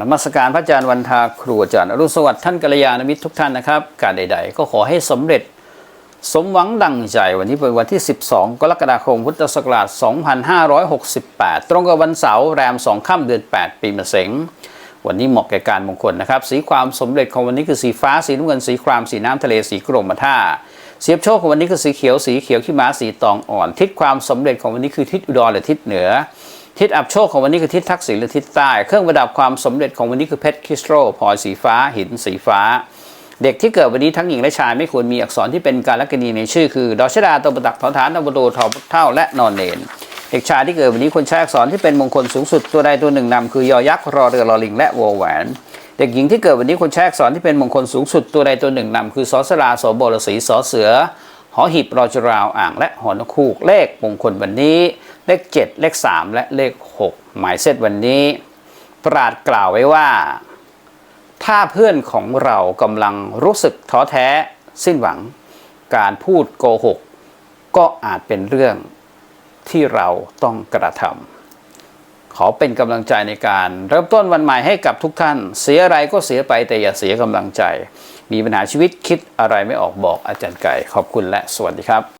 นมัสการพระอาจารย์วันทาครูอาจารย์อรุณสวัสดิ์ท่านกัลยาณมิตรทุกท่านนะครับ การใด ๆ ก็ขอให้สำเร็จ สมหวังดังใจวันนี้เป็นวันที่ 12 กรกฎาคมพุทธศักราช 2568 ตรงกับวันเสาร์แรม 2 ค่ำเดือน 8 ปีมะเสงวันนี้เหมาะแก่การมงคลนะครับ สีความสมเร็จของวันนี้คือสีฟ้าสีน้ำเงินสีครามสีน้ำทะเลสีกรมท่าเสียบโชคของวันนี้คือสีเขียวสีเขียวขี้ม้าสีตองอ่อน ทิศความสำเร็จของวันนี้คือทิศอุดรหรือทิศเหนือ ทิศอับโชคของวันนี้คือทิศทักษิณหรือทิศใต้ เครื่องประดับความสำเร็จของวันนี้คือเพชรคริสตัลพลอยสีฟ้า หินสีฟ้า เด็กที่เกิดวันนี้ทั้งหญิงและชายไม่ควรมีอักษรที่เป็นการลักณีในชื่อคือ ดอชดาตัวประตักทอฐานตบโดทอพุเท่าและนอนเนนเด็กชายที่เกิดวันนี้ควรใช้อักษรที่เป็นมงคลสูงสุดตัวใดตัวหนึ่งนำคือยอยักษ์รอเรือรอลิงและวอแหวนเด็กหญิงที่เกิดวันนี้ควรใช้อักษรที่เป็นมงคลสูงสุดตัวใดตัวหนึ่งนำคือสอสลาสอบรสีสอเสือหอหีบรอจราวอ่างและหอนคูกเลขมงคลวันนี้ เลข 7 เลข 3 และเลข 6 หมายเซตวันนี้ ปราดกล่าวไว้ว่า ถ้าเพื่อนของเรากำลังรู้สึกท้อแท้ สิ้นหวัง การพูดโกหก ก็อาจเป็นเรื่องที่เราต้องกระทำขอเป็นกำลังใจในการเริ่มต้นวันใหม่ให้กับทุกท่าน เสียอะไรก็เสียไปแต่อย่าเสียกำลังใจ มีปัญหาชีวิตคิดอะไรไม่ออกบอกอาจารย์ไก่ ขอบคุณและสวัสดีครับ